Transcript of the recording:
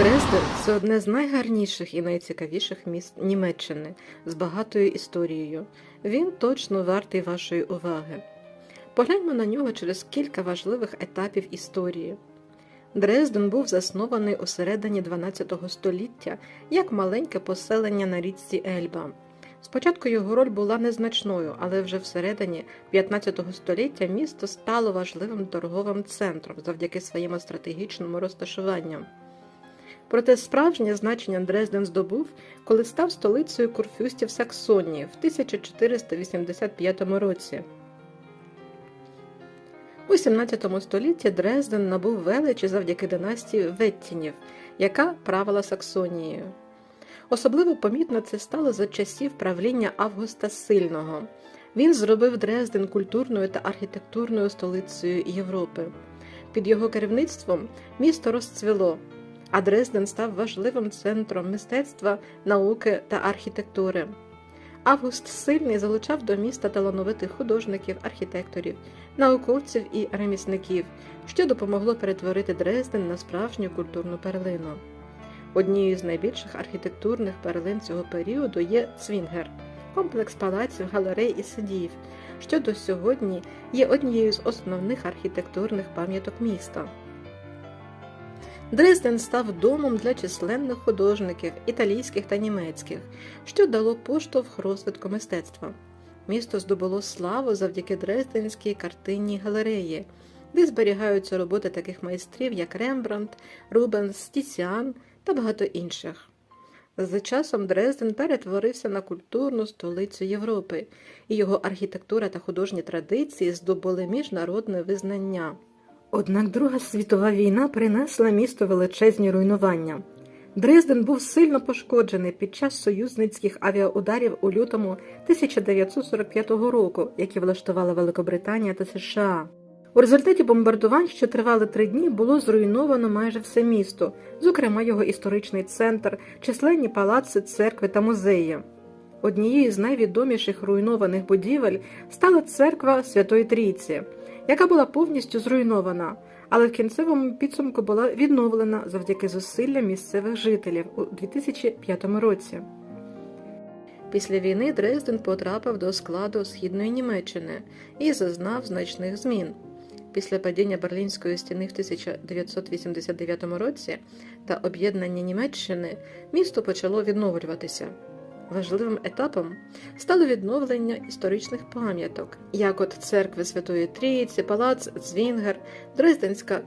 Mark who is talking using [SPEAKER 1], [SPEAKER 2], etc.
[SPEAKER 1] Дрезден це одне з найгарніших і найцікавіших міст Німеччини з багатою історією. Він точно вартий вашої уваги. Погляньмо на нього через кілька важливих етапів історії. Дрезден був заснований у середині 12 століття як маленьке поселення на річці Ельба. Спочатку його роль була незначною, але вже всередині 15 століття місто стало важливим торговим центром завдяки своєму стратегічному розташуванню. Проте справжнє значення Дрезден здобув, коли став столицею курфюстів Саксонії в 1485 році. У 17 столітті Дрезден набув величі завдяки династії Веттінів, яка правила Саксонією. Особливо помітно це стало за часів правління Августа Сильного. Він зробив Дрезден культурною та архітектурною столицею Європи. Під його керівництвом місто розцвіло, а Дрезден став важливим центром мистецтва, науки та архітектури. Август Сильний залучав до міста талановитих художників, архітекторів, науковців і ремісників, що допомогло перетворити Дрезден на справжню культурну перлину. Однією з найбільших архітектурних перлин цього періоду є Цвінгер комплекс палаців, галерей і садів, що до сьогодні є однією з основних архітектурних пам'яток міста. Дрезден став домом для численних художників, італійських та німецьких, що дало поштовх розвитку мистецтва. Місто здобуло славу завдяки Дрезденській картинній галереї, де зберігаються роботи таких майстрів, як Рембрандт, Рубенс, Тіціан та багато інших. З часом Дрезден перетворився на культурну столицю Європи, і його архітектура та художні традиції здобули міжнародне визнання. Однак Друга світова війна принесла місту величезні руйнування. Дрезден був сильно пошкоджений під час союзницьких авіаударів у лютому 1945 року, які влаштувала Великобританія та США. У результаті бомбардувань, що тривали три дні, було зруйновано майже все місто, зокрема його історичний центр, численні палаци, церкви та музеї. Однією з найвідоміших руйнованих будівель стала церква Святої Трійці, яка була повністю зруйнована, але в кінцевому підсумку була відновлена завдяки зусиллям місцевих жителів у 2005 році. Після війни Дрезден потрапив до складу Східної Німеччини і зазнав значних змін. Після падіння Берлінської стіни в 1989 році та об'єднання Німеччини місто почало відновлюватися. Важливим етапом стало відновлення історичних пам'яток, як от церкви Святої Трійці, палац Цвінгер, Дрезденська